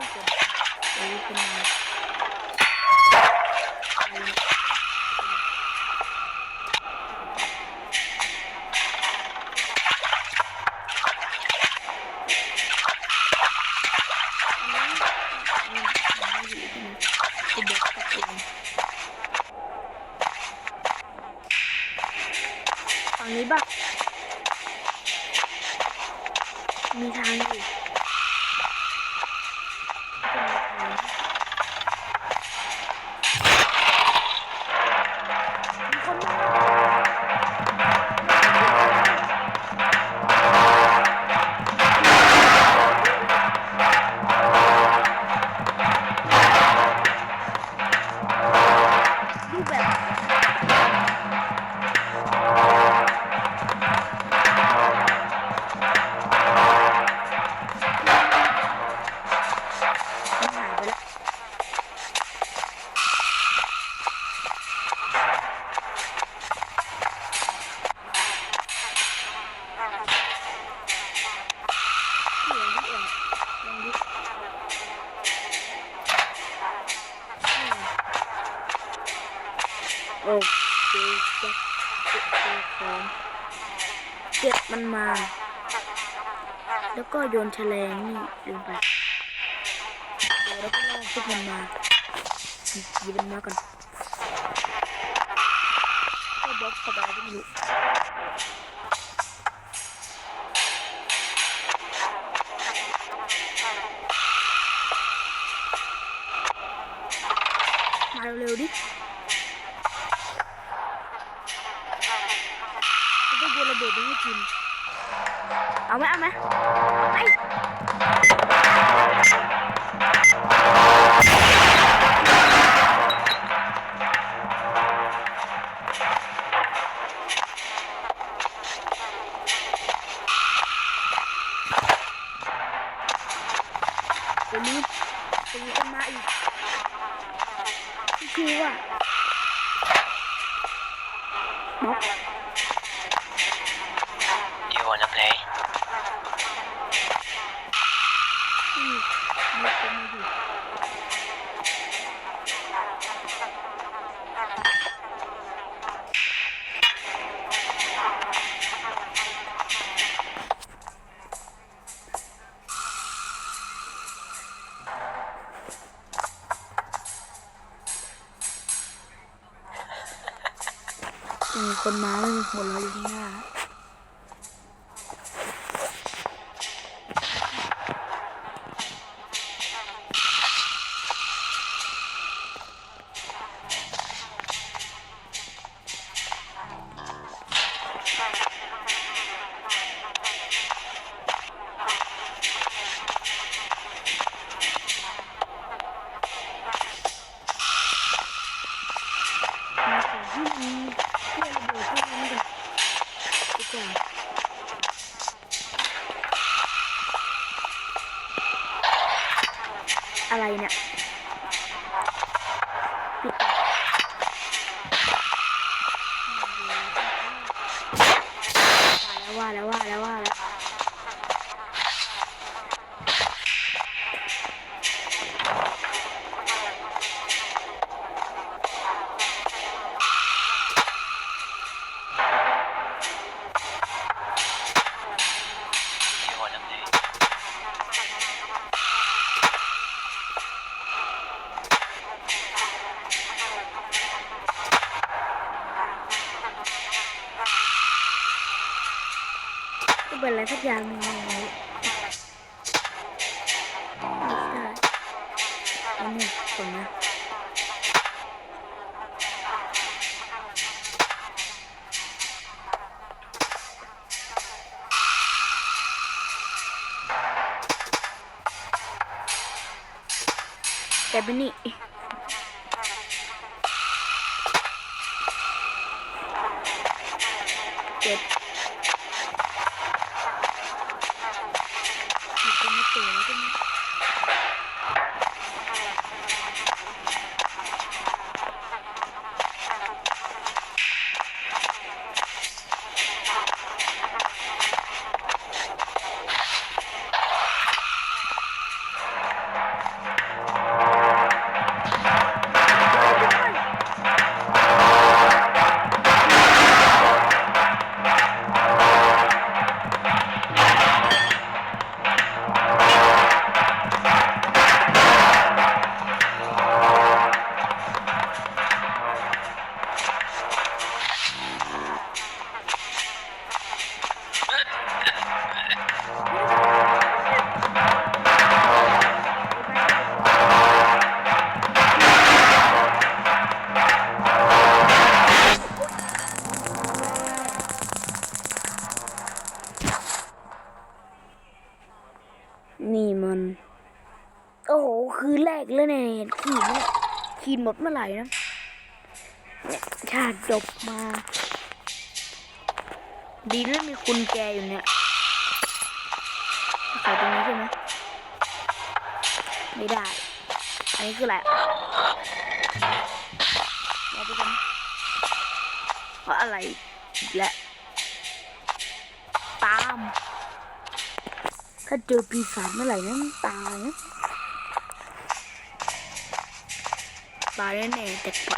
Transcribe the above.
อ้นฝั่งนี้บ้างมีทางอยู่ อ้เจ๊แจ็คเก็บของเก็บมันมา แล้วก็โยนแฉลงนี่ลงไปแล้วก็ล่อพวกมันมาหยิบมันมาก่อนก็บล็อกเข้าไปไม่รู้มาเร็วๆดิ กิน เอาไหมเอาไหมเอาไปเดี๋ยวนี้ตีกันมาอีกชื่อว่าม็อก มีคนมาไม่มีคนเราอยู่ข้างหน้ามา อะไรเนี่ยปิดว่าแล้วว่าแล้วว่าแล้ว เป็นอะไรสักอย่างหนึ่งไม่ใช่อันนี้ก่อนนะแต่เป็นนี่เจ็ด ขีดหมดเมื่อไหร่นะชาติจบมา ดีนะมีคุณแกอยู่เนี่ยใส่ตรงนี้ใช่ไหมไม่ได้ อันนี้คืออะไรมาดูกันเพราอะไรและตาม ถ้าเจอปีศาจเมื่อไหร่นะมันตายนะ വരണ എടുത്തിട്ട്